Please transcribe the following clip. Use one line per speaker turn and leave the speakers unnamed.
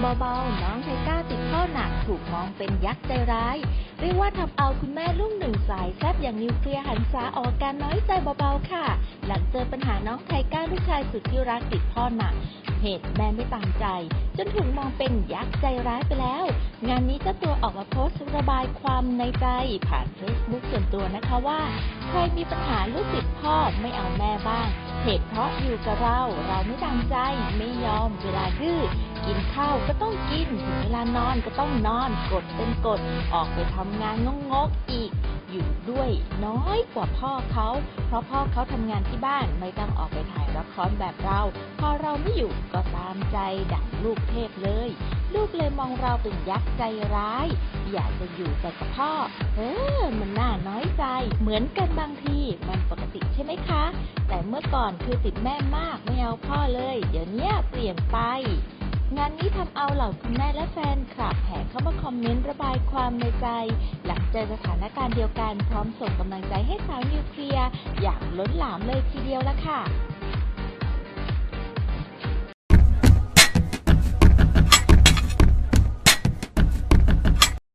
เบาๆ น้องไทก้าติดพ่อหนักถูกมองเป็นยักษ์ใจร้าย เรียกว่าทำเอาคุณแม่ลูกหนึ่งสายแซบอย่างนิวเคลียร์หันษาออกการน้อยใจเบาๆค่ะ หลังเจอปัญหาน้องไทก้าลูกชายสุดที่รักติดพ่อหนักเหตุแม่ไม่ตามใจ จนถูกมองเป็นยักษ์ใจร้ายไปแล้ว งานนี้เจ้าตัวออกมาโพสต์ระบายความในใจ ผ่านเฟซบุ๊กส่วนตัวนะคะว่า ใครมีปัญหาลูกติดพ่อไม่เอาแม่บ้างเหตุเพราะอยู่กับเรา เราไม่ตามใจไม่ยอมเวลาดื้อ กินข้าวก็ต้องกิน ถึงเวลานอนก็ต้องนอน กดเป็นกด ออกไปทำงานงกๆอีก อยู่ด้วยน้อยกว่าพ่อเขา เพราะพ่อเขาทำงานที่บ้านไม่ต้องออกไปถ่ายละครแบบเรา พอเราไม่อยู่ก็ตามใจดั่งลูกเทพเลย ลูกเลยมองเราเป็นยักษ์ใจร้าย อยากจะอยู่แต่กับพ่อ เออ มันน่าน้อยใจ เหมือนกันบางทีมันปกติใช่ไหมคะ แต่เมื่อก่อนคือติดแม่มากไม่เอาพ่อเลย เดี๋ยวนี้เปลี่ยนไป งานนี้ทำเอาเหล่าคุณแม่และแฟนคลับแห่เข้ามาคอมเมนต์ระบายความในใจ หลังเจอสถานการณ์เดียวกันพร้อมส่งกำลังใจให้สาวนิวเคลียร์อย่างล้นหลามเลยทีเดียวละค่ะ